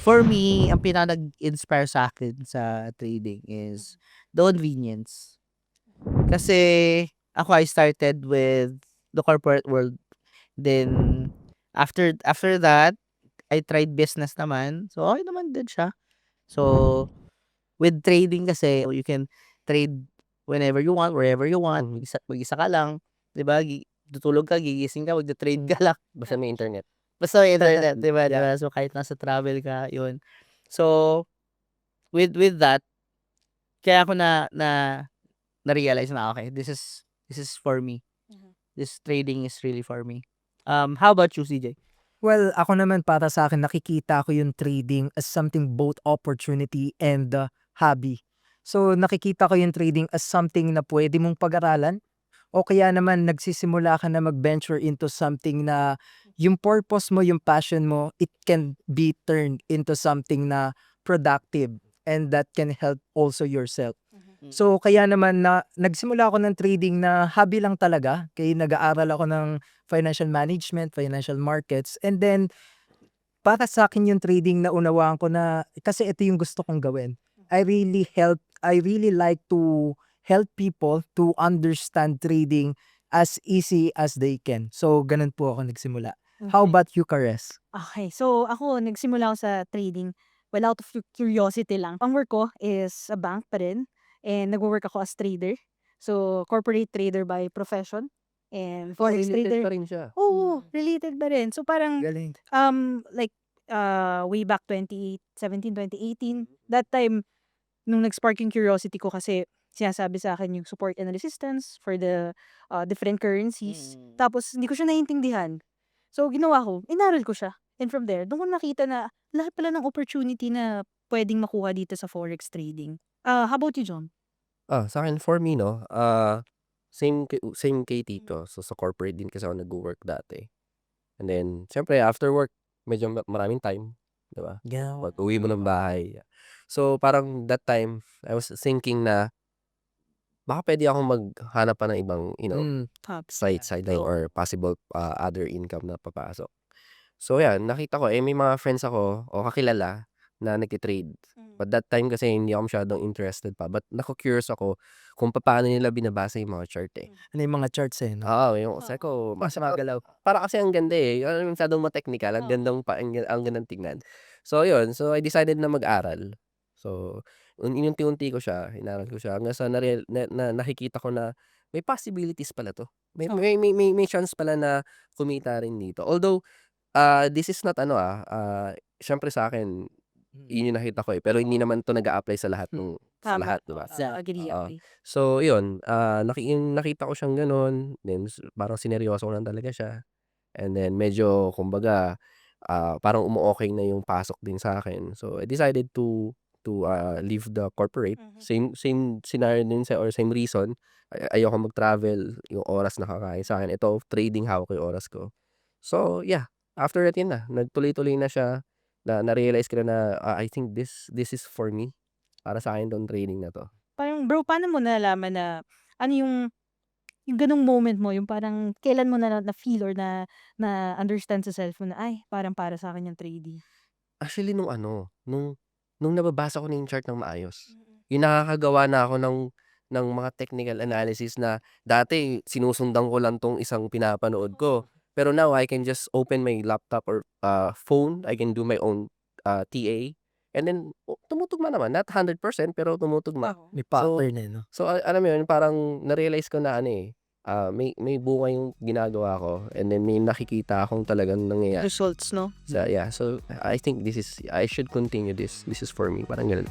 For me, ang pinaka nag-inspire sa akin sa trading is the convenience. Kasi ako I started with the corporate world. Then after after that, I tried business naman. So okay naman din siya. So with trading kasi you can trade whenever you want, wherever you want. Mhm. Mag-isa, mag-isa ka lang, 'di ba? Tutulog ka, gigising ka, magte-trade ka lang. Basta may internet. Basta may internet, 'di ba? Yeah. ba? So kahit nasa travel ka, 'yun. So with with that, kaya ako na na na-realize na okay, this is this is for me. Mhm. This trading is really for me. Um how about you, CJ? Well, ako naman para sa akin nakikita ko yung trading as something both opportunity and uh, hobby. So nakikita ko yung trading as something na pwede mong pag-aralan o kaya naman nagsisimula ka na mag-venture into something na yung purpose mo, yung passion mo, it can be turned into something na productive and that can help also yourself. Mhm. So kaya naman na nagsimula ako ng trading na hobby lang talaga. Kaya nag-aaral ako ng financial management, financial markets and then para sa akin yung trading na unawaan ko na kasi ito yung gusto kong gawin. I really help I really like to help people to understand trading as easy as they can. So ganun po ako nagsimula. How Okay. about you, Kares? Okay. So, ako, nagsimula ako sa trading. Well, out of cu- curiosity lang. Ang work ko is a bank pa rin. And nagwo-work ako as trader. So, corporate trader by profession. And forex Related trader. pa rin siya. Oo, related pa rin. So, parang, Galing. um, like, uh, way back 2017, 2018, that time, nung nag-spark yung curiosity ko kasi sinasabi sa akin yung support and resistance for the uh, different currencies. Mm. Tapos, hindi ko siya naiintindihan. So, ginawa ko, inaral ko siya. And from there, doon ko nakita na lahat pala ng opportunity na pwedeng makuha dito sa forex trading. Uh, how about you, John? Ah, sa akin for me 'no, ah, same kay same kay Tito. So sa corporate din kasi ako nagwo-work dati. And then siyempre after work medyo ma maraming time, 'di ba? Yeah. Pag-uwi mo ng bahay. So parang that time I was thinking na baka puwede akong maghanap pa ng ibang, you know, Mm. Hobby. side sideline or possible, ah, other income na papasok. So 'yan, nakita ko, eh, may mga friends ako o kakilala na nagte-trade. But that time kasi hindi ako masyadong interested pa. But naku-curious ako kung papaano nila binabasa yung mga chart, eh. Ano yung mga charts eh, no? Oo, yung sabi ko, Mas para magalaw. para kasi ang ganda, eh, alam mo masyadong ma-technical, ang Oo. gandang pa ang ang gandang tignan. So yun, so I decided na mag-aral. So, inunti-unti ko siya, inaral ko siya hanggang sa nareal na na nakikita ko na may possibilities pala 'to. May Oo. may may may may chance pala na kumita rin dito. Although, ah, this is not ano, ah, ah, siyempre sa'kin yun yung nakita ko, eh, pero hindi naman 'to nag-a-apply sa lahat nung sa Tama. lahat, 'di ba? Agree, Oo. agree. So yun, ah, naki yung nakita ko siyang gano'n, then s parang sineryoso ko lang talaga siya. And then medyo kumbaga, ah, parang umo-okey na yung pasok din sa'kin. So I decided to to, ah, leave the corporate. Mhm. Same same scenario din sa or same reason, ay ayokong mag-travel, yung oras nakakain sa'kin. Ito trading, hawak ko yung oras ko. So yeah, after that yun na, nagtuloy-tuloy na siya, na na-realize ko na na, ah, I think this this is for me. Para sa'kin 'tong trading na 'to. Parang bro, paano mo nalalaman na ano yung yung gano'ng moment mo, yung parang kailan mo na na-feel or na na-understand sa self mo na, "Ay, parang para sa'kin yung trading." Actually nung ano, nung nung nababasa ko na yung chart ng maayos. Mm. Yung nakakagawa na ako ng ng mga technical analysis na dati sinusundan ko lang 'tong isang pinapanood ko. Pero now I can just open my laptop or, ah, phone, I can do my own, ah, TA and then tumutugma naman, not 100% pero tumutugma. Oo. May So pattern eh, no? so alam mo yun, parang na-realize ko na ano, eh, ah, may may bunga yung ginagawa ko and then may nakikita akong talagang nangyayari. Results, no? So yeah, so I think this is I should continue this. This is for me, parang gano'n.